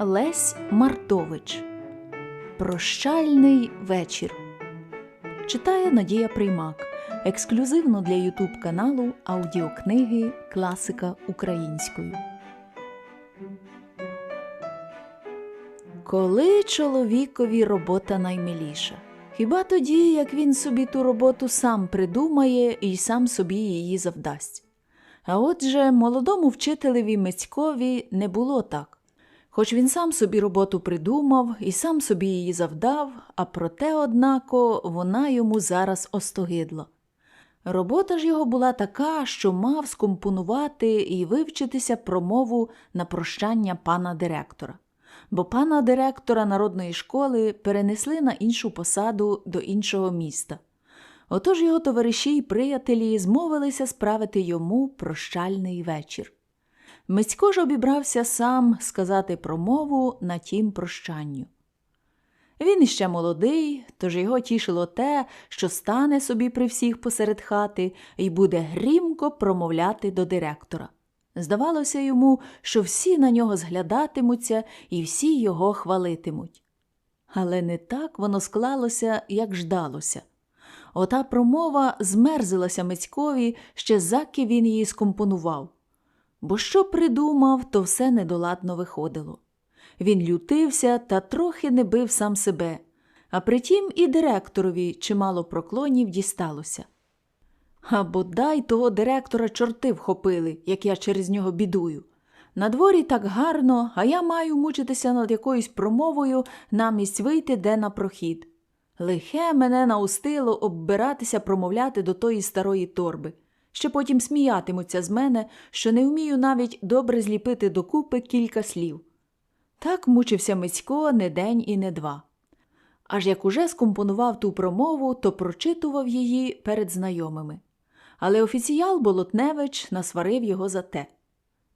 Лесь Мартович Прощальний вечір. Читає Надія Приймак. Ексклюзивно для Ютуб каналу аудіокниги Класика українською. Коли чоловікові робота наймиліша? Хіба тоді, як він собі ту роботу сам придумає і сам собі її завдасть? А отже, молодому вчителеві Мицькові не було так. Хоч він сам собі роботу придумав і сам собі її завдав, а проте, однако, вона йому зараз остогидла. Робота ж його була така, що мав скомпонувати і вивчитися промову на прощання пана директора, бо пана директора народної школи перенесли на іншу посаду до іншого міста. Отож його товариші й приятелі змовилися справити йому прощальний вечір. Мицько ж обібрався сам сказати промову на тім прощанню. Він іще молодий, тож його тішило те, що стане собі при всіх посеред хати і буде грімко промовляти до директора. Здавалося йому, що всі на нього зглядатимуться і всі його хвалитимуть. Але не так воно склалося, як ждалося. Ота промова змерзилася Мицькові, ще заки він її скомпонував бо що придумав, то все недоладно виходило. Він лютився та трохи не бив сам себе, а притім і директорові чимало проклонів дісталося. А бодай того директора чорти вхопили, як я через нього бідую. На дворі так гарно, а я маю мучитися над якоюсь промовою намість вийти де на прохід. Лихе мене наустило оббиратися промовляти до тої старої торби що потім сміятимуться з мене, що не вмію навіть добре зліпити докупи кілька слів. Так мучився Мицько не день і не два. Аж як уже скомпонував ту промову, то прочитував її перед знайомими. Але офіціял Болотневич насварив його за те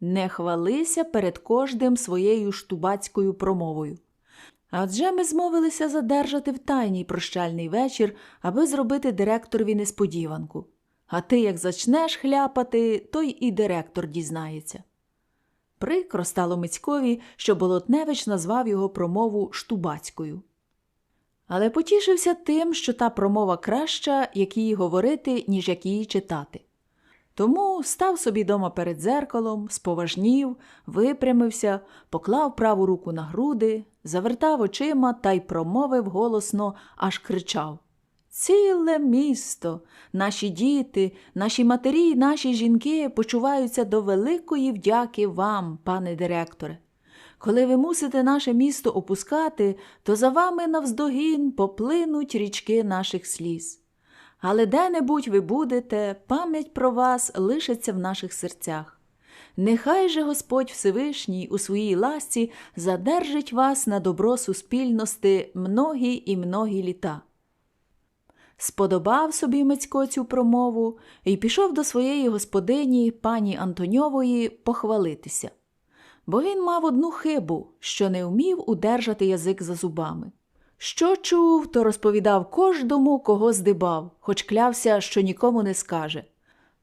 не хвалися перед кожним своєю штубацькою промовою. Адже ми змовилися задержати в тайній прощальний вечір, аби зробити директорові несподіванку. А ти як зачнеш хляпати, то й і директор дізнається. Прикро стало Мицькові, що Болотневич назвав його промову штубацькою. Але потішився тим, що та промова краща, як її говорити, ніж як її читати. Тому став собі дома перед зеркалом, споважнів, випрямився, поклав праву руку на груди, завертав очима та й промовив голосно, аж кричав Ціле місто, наші діти, наші матері наші жінки почуваються до великої вдяки вам, пане директоре. Коли ви мусите наше місто опускати, то за вами навздогін поплинуть річки наших сліз. Але де-небудь ви будете, пам'ять про вас лишиться в наших серцях. Нехай же Господь Всевишній у своїй ласці задержить вас на добро суспільності многі і многі літа. Сподобав собі Мицько цю промову і пішов до своєї господині, пані Антоньової, похвалитися. Бо він мав одну хибу, що не вмів удержати язик за зубами. Що чув, то розповідав кожному, кого здибав, хоч клявся, що нікому не скаже.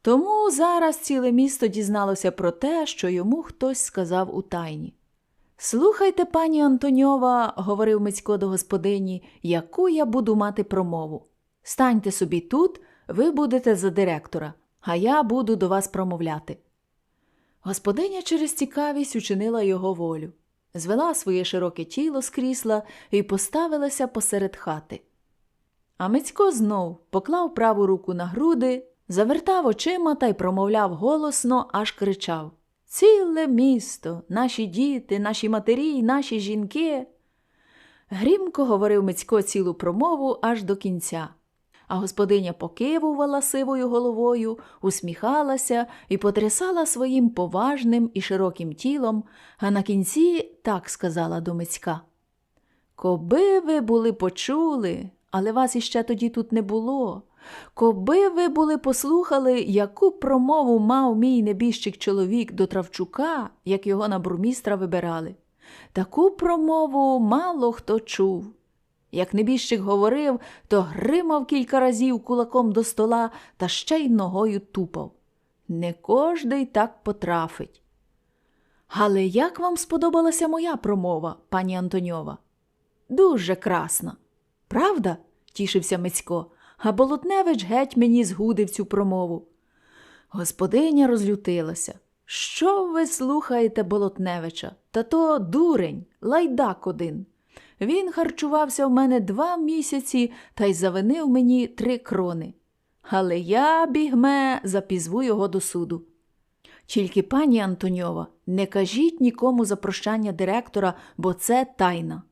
Тому зараз ціле місто дізналося про те, що йому хтось сказав у тайні. Слухайте, пані Антоньова, говорив Мицько до господині, яку я буду мати промову. Станьте собі тут, ви будете за директора, а я буду до вас промовляти. Господиня через цікавість учинила його волю, звела своє широке тіло з крісла і поставилася посеред хати. А Мицько знов поклав праву руку на груди, завертав очима та й промовляв голосно, аж кричав Ціле місто, наші діти, наші матері наші жінки. Грімко говорив Мицько цілу промову аж до кінця а господиня покивувала сивою головою, усміхалася і потрясала своїм поважним і широким тілом, а на кінці так сказала до Мицька. Коби ви були почули, але вас іще тоді тут не було. Коби ви були послухали, яку промову мав мій небіжчик чоловік до Травчука, як його на бурмістра вибирали. Таку промову мало хто чув. Як небіжчик говорив, то гримав кілька разів кулаком до стола та ще й ногою тупав. Не кожний так потрафить. Але як вам сподобалася моя промова, пані Антоньова? Дуже красна. Правда? тішився Мицько, а Болотневич геть мені згудив цю промову. Господиня розлютилася. Що ви слухаєте Болотневича? Та то дурень, лайдак один. Він харчувався в мене два місяці та й завинив мені три крони. Але я, бігме, запізву його до суду. Тільки, пані Антоньова, не кажіть нікому за прощання директора, бо це тайна.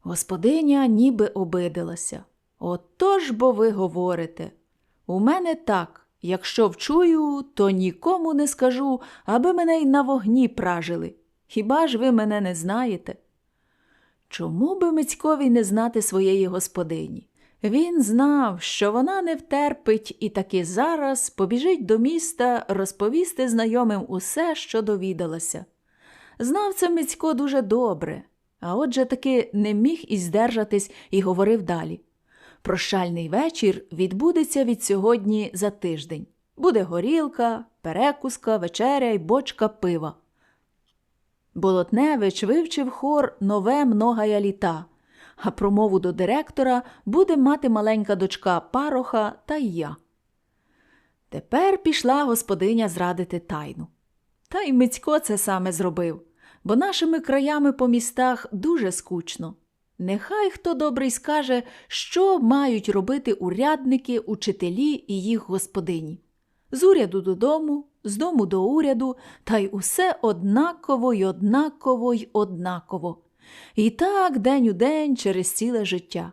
Господиня ніби обидилася. Отож бо ви говорите. У мене так, якщо вчую, то нікому не скажу, аби мене й на вогні пражили. Хіба ж ви мене не знаєте? Чому би Мицькові не знати своєї господині? Він знав, що вона не втерпить і таки зараз побіжить до міста розповісти знайомим усе, що довідалася. Знав це Мицько дуже добре, а отже таки не міг і здержатись і говорив далі. Прощальний вечір відбудеться від сьогодні за тиждень. Буде горілка, перекуска, вечеря й бочка пива. Болотневич вивчив хор нове многая літа, а промову до директора буде мати маленька дочка Пароха та й я. Тепер пішла господиня зрадити тайну. Та й Мицько це саме зробив, бо нашими краями по містах дуже скучно. Нехай хто добрий скаже, що мають робити урядники, учителі і їх господині. З уряду додому, з дому до уряду, та й усе однаково й однаково й однаково. І так день у день через ціле життя.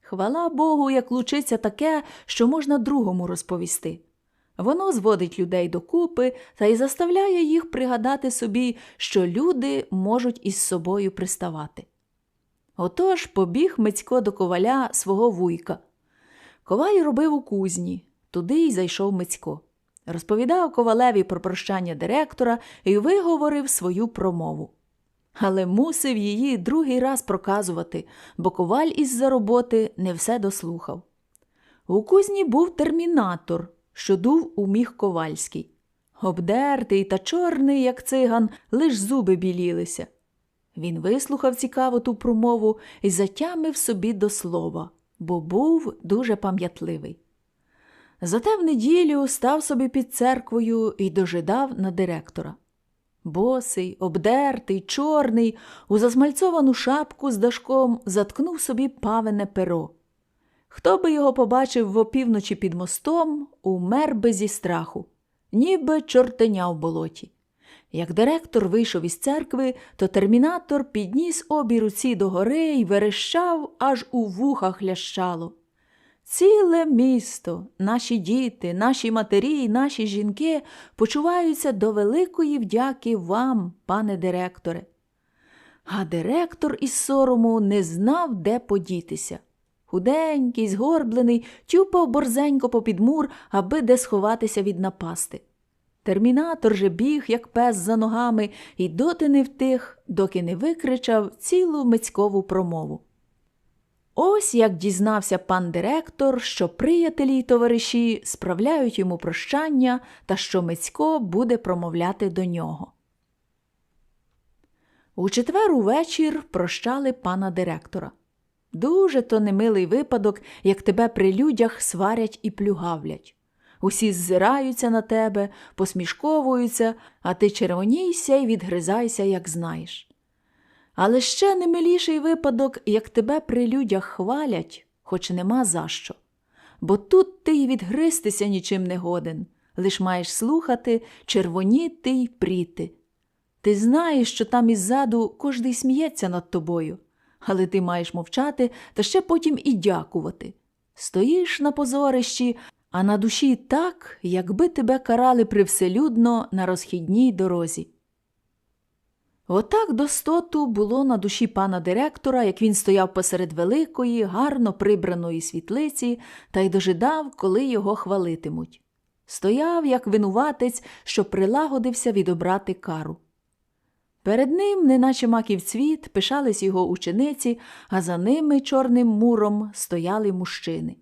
Хвала Богу, як лучиться таке, що можна другому розповісти. Воно зводить людей докупи та й заставляє їх пригадати собі, що люди можуть із собою приставати. Отож побіг Мицько до коваля свого вуйка. Коваль робив у кузні, туди й зайшов Мицько. Розповідав ковалеві про прощання директора і виговорив свою промову. Але мусив її другий раз проказувати, бо коваль із-за роботи не все дослухав. У кузні був термінатор, що дув у міг ковальський. Обдертий та чорний, як циган, лиш зуби білілися. Він вислухав цікаво ту промову і затямив собі до слова, бо був дуже пам'ятливий. Зате в неділю став собі під церквою і дожидав на директора. Босий, обдертий, чорний, у засмальцовану шапку з дашком заткнув собі павене перо. Хто би його побачив в опівночі під мостом, умер би зі страху, ніби чортеня в болоті. Як директор вийшов із церкви, то термінатор підніс обі руці догори й верещав, аж у вухах лящало. Ціле місто, наші діти, наші матері й наші жінки почуваються до великої вдяки вам, пане директоре. А директор із сорому не знав, де подітися. Худенький, згорблений, тюпав борзенько попід мур, аби де сховатися від напасти. Термінатор же біг, як пес за ногами, і доти не втих, доки не викричав цілу мицькову промову. Ось як дізнався пан директор, що приятелі й товариші справляють йому прощання та що Мицько буде промовляти до нього. У четвер увечір прощали пана директора. Дуже то немилий випадок, як тебе при людях сварять і плюгавлять. Усі ззираються на тебе, посмішковуються, а ти червонійся й відгризайся, як знаєш. Але ще не миліший випадок, як тебе при людях хвалять, хоч нема за що. Бо тут ти й відгристися нічим не годен, лиш маєш слухати, червоніти й пріти. Ти знаєш, що там іззаду кожний сміється над тобою, але ти маєш мовчати та ще потім і дякувати. Стоїш на позорищі, а на душі так, якби тебе карали привселюдно на розхідній дорозі. Отак достоту було на душі пана директора, як він стояв посеред великої, гарно прибраної світлиці та й дожидав, коли його хвалитимуть. Стояв, як винуватець, що прилагодився відобрати кару. Перед ним, неначе маків цвіт, пишались його учениці, а за ними чорним муром стояли мужчини.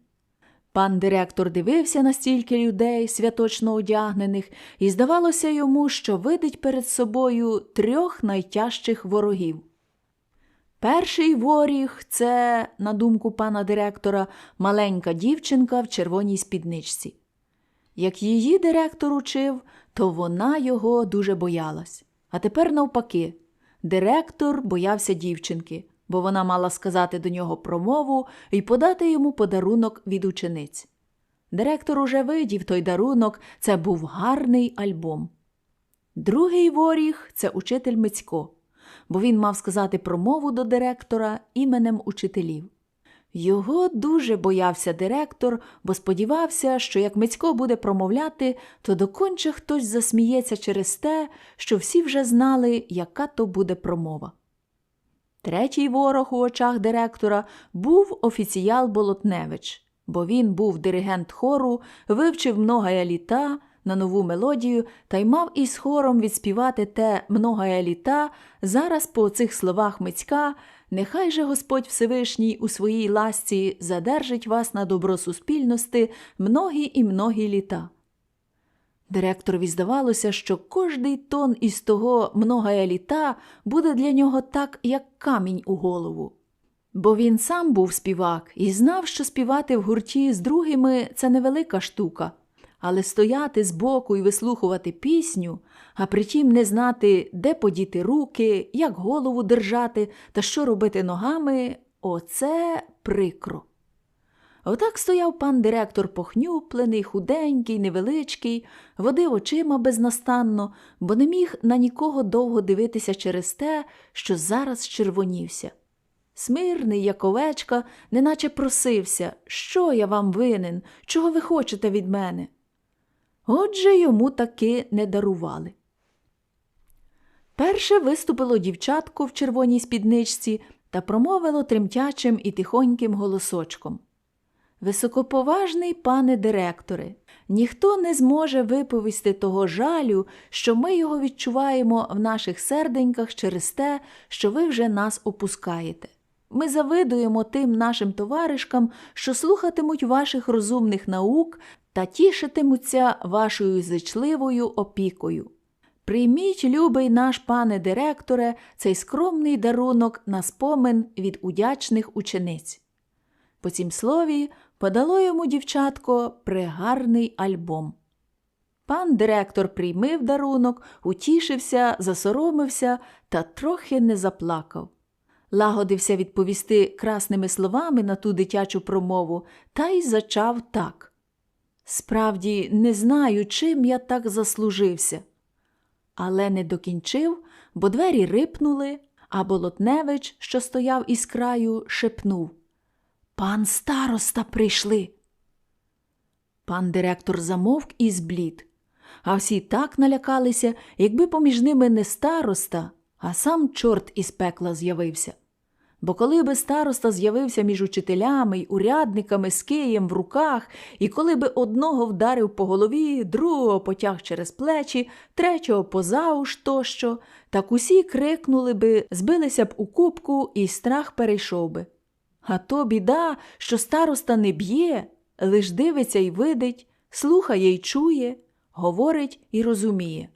Пан директор дивився на стільки людей, святочно одягнених, і здавалося йому, що видить перед собою трьох найтяжчих ворогів. Перший воріг це, на думку пана директора, маленька дівчинка в червоній спідничці. Як її директор учив, то вона його дуже боялась. А тепер навпаки, директор боявся дівчинки, бо вона мала сказати до нього промову і подати йому подарунок від учениць. Директор уже видів той дарунок, це був гарний альбом. Другий воріг це учитель Мицько, бо він мав сказати промову до директора іменем учителів. Його дуже боявся директор, бо сподівався, що як Мицько буде промовляти, то доконче хтось засміється через те, що всі вже знали, яка то буде промова. Третій ворог у очах директора був офіціял Болотневич, бо він був диригент хору, вивчив многая літа на нову мелодію та й мав із хором відспівати те многая літа зараз по цих словах Мицька Нехай же Господь Всевишній у своїй ласці задержить вас на добро суспільності многі і многі літа. Директорові здавалося, що кожний тон із того многая літа буде для нього так, як камінь у голову. Бо він сам був співак і знав, що співати в гурті з другими це невелика штука, але стояти збоку і вислухувати пісню, а притім не знати, де подіти руки, як голову держати та що робити ногами оце прикро. Отак стояв пан директор похнюплений, худенький, невеличкий, водив очима безнастанно, бо не міг на нікого довго дивитися через те, що зараз червонівся. Смирний, як овечка, неначе просився, що я вам винен, чого ви хочете від мене. Отже йому таки не дарували. Перше виступило дівчатко в червоній спідничці та промовило тремтячим і тихоньким голосочком. Високоповажний пане директоре, ніхто не зможе виповісти того жалю, що ми його відчуваємо в наших серденьках через те, що ви вже нас опускаєте. Ми завидуємо тим нашим товаришкам, що слухатимуть ваших розумних наук та тішитимуться вашою зичливою опікою. Прийміть, любий наш пане директоре, цей скромний дарунок на спомин від удячних учениць. По цім слові подало йому дівчатко пригарний альбом. Пан директор приймив дарунок, утішився, засоромився та трохи не заплакав. Лагодився відповісти красними словами на ту дитячу промову та й зачав так. Справді, не знаю, чим я так заслужився. Але не докінчив, бо двері рипнули, а Болотневич, що стояв із краю, шепнув Пан староста прийшли. Пан директор замовк і зблід, а всі так налякалися, якби поміж ними не староста, а сам чорт із пекла з'явився. Бо коли би староста з'явився між учителями й урядниками з києм в руках, і коли би одного вдарив по голові, другого потяг через плечі, третього позауш тощо, так усі крикнули би, збилися б у кубку, і страх перейшов би. А то біда, що староста не б'є, лиш дивиться й видить, слухає й чує, говорить і розуміє.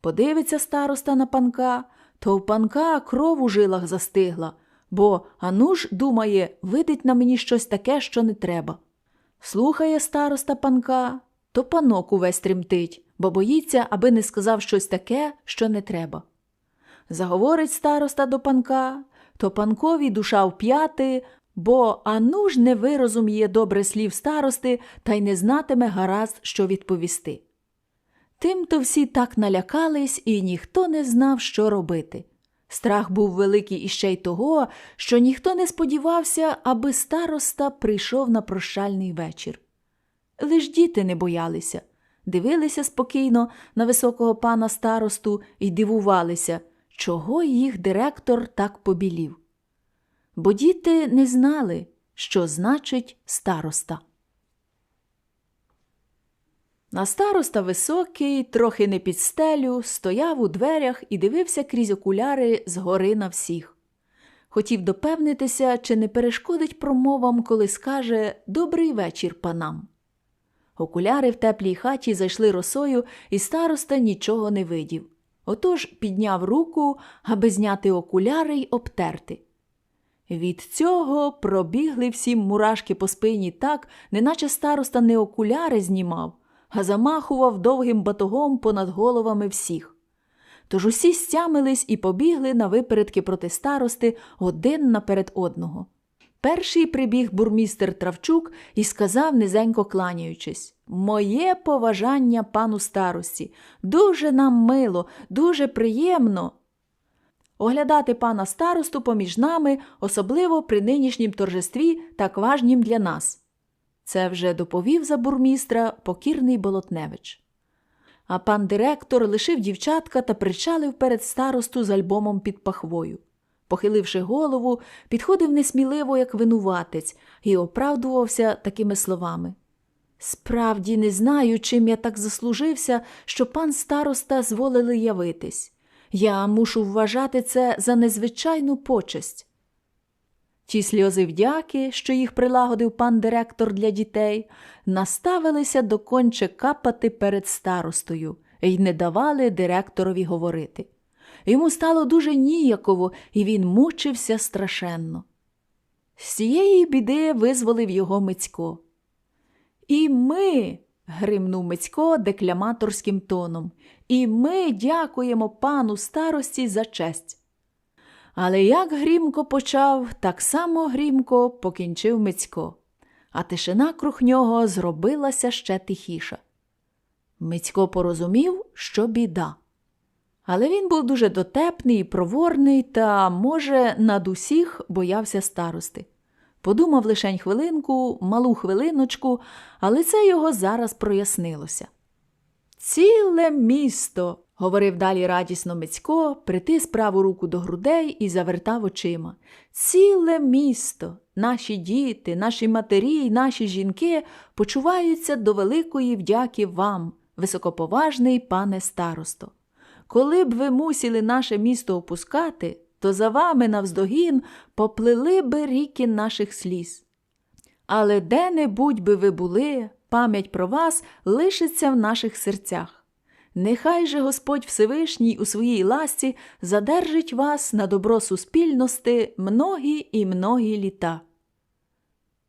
Подивиться староста на панка, то в панка кров у жилах застигла, бо ану ж, думає, видить на мені щось таке, що не треба. Слухає староста панка, то панок увесь тремтить, бо боїться, аби не сказав щось таке, що не треба. Заговорить староста до панка, то панкові душа вп'яти, бо ану ж не вирозуміє добре слів старости та й не знатиме гаразд, що відповісти. Тим-то всі так налякались, і ніхто не знав, що робити. Страх був великий іще й того, що ніхто не сподівався, аби староста прийшов на прощальний вечір. Лиш діти не боялися, дивилися спокійно на високого пана старосту і дивувалися, чого їх директор так побілів. Бо діти не знали, що значить староста. На староста високий, трохи не під стелю, стояв у дверях і дивився крізь окуляри згори на всіх. Хотів допевнитися, чи не перешкодить промовам, коли скаже Добрий вечір панам. Окуляри в теплій хаті зайшли росою, і староста нічого не видів. Отож підняв руку, аби зняти окуляри й обтерти. Від цього пробігли всім мурашки по спині так, неначе староста не окуляри знімав, а замахував довгим батогом понад головами всіх. Тож усі стямились і побігли на випередки проти старости один наперед одного. Перший прибіг бурмістер Травчук і сказав, низенько кланяючись Моє поважання пану старості. Дуже нам мило, дуже приємно. Оглядати пана старосту поміж нами, особливо при нинішнім торжестві, так важнім для нас. Це вже доповів за бурмістра покірний Болотневич. А пан директор лишив дівчатка та причалив перед старосту з альбомом під пахвою. Похиливши голову, підходив несміливо, як винуватець, і оправдувався такими словами. Справді не знаю, чим я так заслужився, що пан староста зволили явитись. Я мушу вважати це за незвичайну почесть. Ті сльози вдяки, що їх прилагодив пан директор для дітей, наставилися доконче капати перед старостою і не давали директорові говорити. Йому стало дуже ніяково, і він мучився страшенно. З цієї біди визволив його Мицько. І ми, гримнув Мицько декляматорським тоном, і ми дякуємо пану старості за честь. Але як грімко почав, так само грімко покінчив Мицько, а тишина круг нього зробилася ще тихіша. Мицько порозумів, що біда. Але він був дуже дотепний проворний та, може, над усіх боявся старости. Подумав лишень хвилинку, малу хвилиночку, але це його зараз прояснилося. Ціле місто, говорив далі радісно Мицько, притис праву руку до грудей і завертав очима. Ціле місто, наші діти, наші матері й наші жінки почуваються до великої вдяки вам, високоповажний пане старосто. Коли б ви мусили наше місто опускати, то за вами навздогін поплили би ріки наших сліз. Але де-небудь би ви були, пам'ять про вас лишиться в наших серцях. Нехай же Господь Всевишній у своїй ласці задержить вас на добро суспільності многі і многі літа.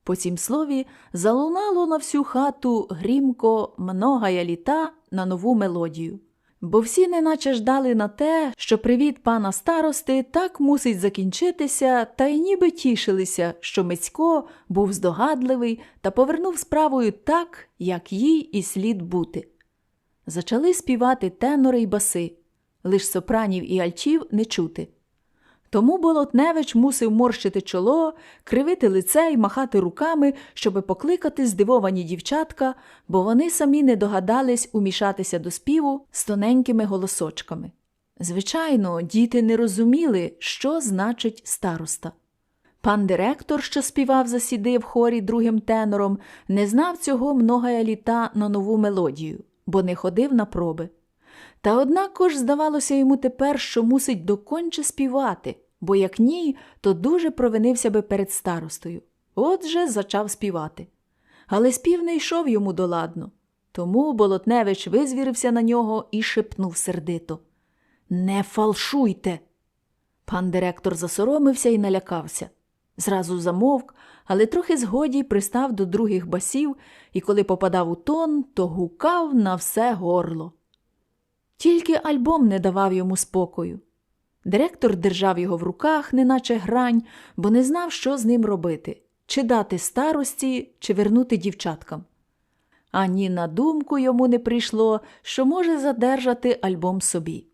По цім слові залунало на всю хату грімко многая літа на нову мелодію бо всі неначе ждали на те, що привіт пана старости так мусить закінчитися, та й ніби тішилися, що Мицько був здогадливий та повернув справою так, як їй і слід бути. Зачали співати тенори й баси, лиш сопранів і альчів не чути. Тому Болотневич мусив морщити чоло, кривити лице й махати руками, щоби покликати здивовані дівчатка, бо вони самі не догадались умішатися до співу з тоненькими голосочками. Звичайно, діти не розуміли, що значить староста. Пан директор, що співав за сіди в хорі другим тенором, не знав цього многая літа на нову мелодію, бо не ходив на проби. Та однако здавалося йому тепер, що мусить доконче співати, бо як ні, то дуже провинився би перед старостою. Отже, зачав співати. Але спів не йшов йому доладно. Тому Болотневич визвірився на нього і шепнув сердито Не фалшуйте. Пан директор засоромився і налякався. Зразу замовк, але трохи згоді пристав до других басів і, коли попадав у тон, то гукав на все горло. Тільки альбом не давав йому спокою. Директор держав його в руках, неначе грань, бо не знав, що з ним робити чи дати старості, чи вернути дівчаткам. Ані на думку йому не прийшло, що може задержати альбом собі.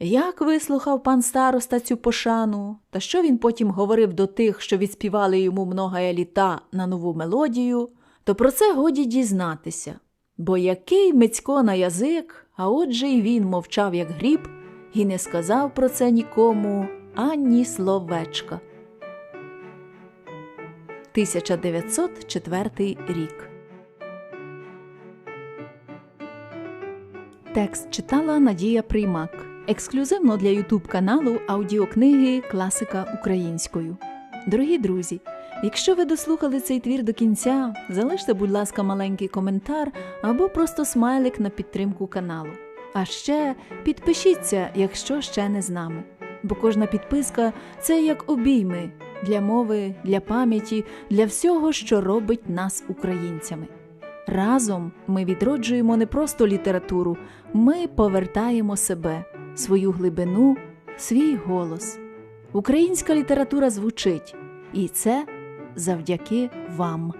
Як вислухав пан староста цю пошану, та що він потім говорив до тих, що відспівали йому многая літа на нову мелодію, то про це годі дізнатися. Бо який Мицько на язик, а отже й він мовчав, як гріб, і не сказав про це нікому ані словечка. 1904 рік. Текст читала Надія Приймак. ексклюзивно для YouTube каналу аудіокниги Класика українською. Дорогі друзі, якщо ви дослухали цей твір до кінця, залиште, будь ласка, маленький коментар або просто смайлик на підтримку каналу. А ще підпишіться, якщо ще не з нами. Бо кожна підписка це як обійми для мови, для пам'яті, для всього, що робить нас українцями. Разом ми відроджуємо не просто літературу, ми повертаємо себе, свою глибину, свій голос. Українська література звучить, і це завдяки вам.